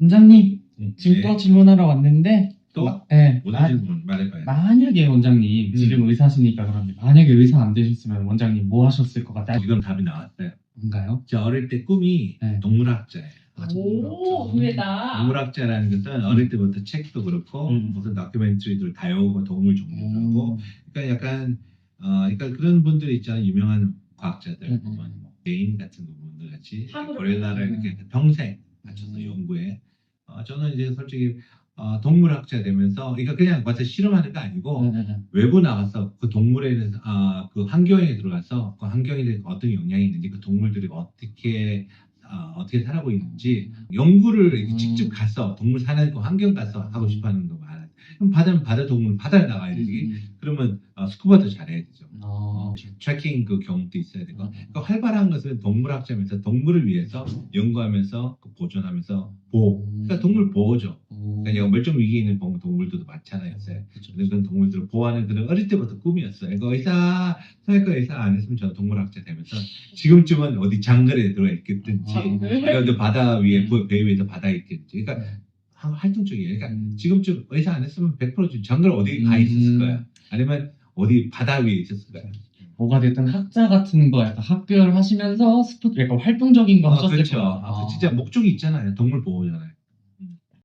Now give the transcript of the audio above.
원장님, 네. 지금 또 질문하러 왔는데, 또? 마- 네, 무슨 마- 질문 말해봐요. 만약에 원장님, 음. 지금 의사시니까 그런데, 만약에 의사 안 되셨으면 원장님 뭐 하셨을 것 같아요? 지금 답이 나왔어요. 뭔가요? 저 어릴 때 꿈이 네. 동물학자예요. 아, 오, 의외다. 동물학자라는 것은 어릴 때부터 책도 그렇고 음. 무슨 다큐멘터리들 다여오고 동물 종류도 하고 음. 그러니까 약간 어 그러니까 그런 분들이 있잖아요 유명한 과학자들 음. 보면 뭐 개인 같은 분들 같이 사물을 고릴라를 음. 이렇게 평생 맞춰서 음. 연구해 어 저는 이제 솔직히 어, 동물학자 되면서 그러니까 그냥 와서 실험하는 거 아니고 네, 네, 네. 외부 나가서 그 동물에 대해서 아, 그 환경에 들어가서 그 환경에 대해서 어떤 영향이 있는지 그 동물들이 어떻게 아, 어떻게 살아고 있는지 연구를 음. 직접 가서 동물 사는 그 환경 가서 하고 싶어하는 거 많아요. 그럼 바다는 바다 동물 바다에 나가야 되지. 음. 그러면 어, 스쿠버도 잘해야 되죠. 어. 트래킹 그 경험도 있어야 되고 음. 그 활발한 것은 동물학자면서 동물을 위해서 연구하면서 그 보존하면서 보호. 그러니까 동물 보호죠. 오. 그러니까 멸종 위기에 있는 동- 동물들도 많잖아요. 요새. 그쵸, 그런 그런 동물들을 보호하는 그런 어릴 때부터 꿈이었어요. 그 의사, 성형외과 의사 안 했으면 저는 동물학자 되면서 지금쯤은 어디 장거리에 들어가 있겠든지, 장거리? 그런데 바다 위에, 부- 배 위에서 바다에 있겠든지. 그러니까 네. 하- 활동적이에요. 그러니까 음. 지금쯤 의사 안 했으면 100% 지금 장거리 어디 가 음. 있었을 거야. 아니면 어디 바다 위에 있었을 거야. 뭐가 됐든 학자 같은 거 약간 학교를 하시면서 스포츠 약간 활동적인 거 아, 하셨을 그렇죠. 거예요. 아, 그 진짜 목적이 있잖아요. 동물 보호잖아요.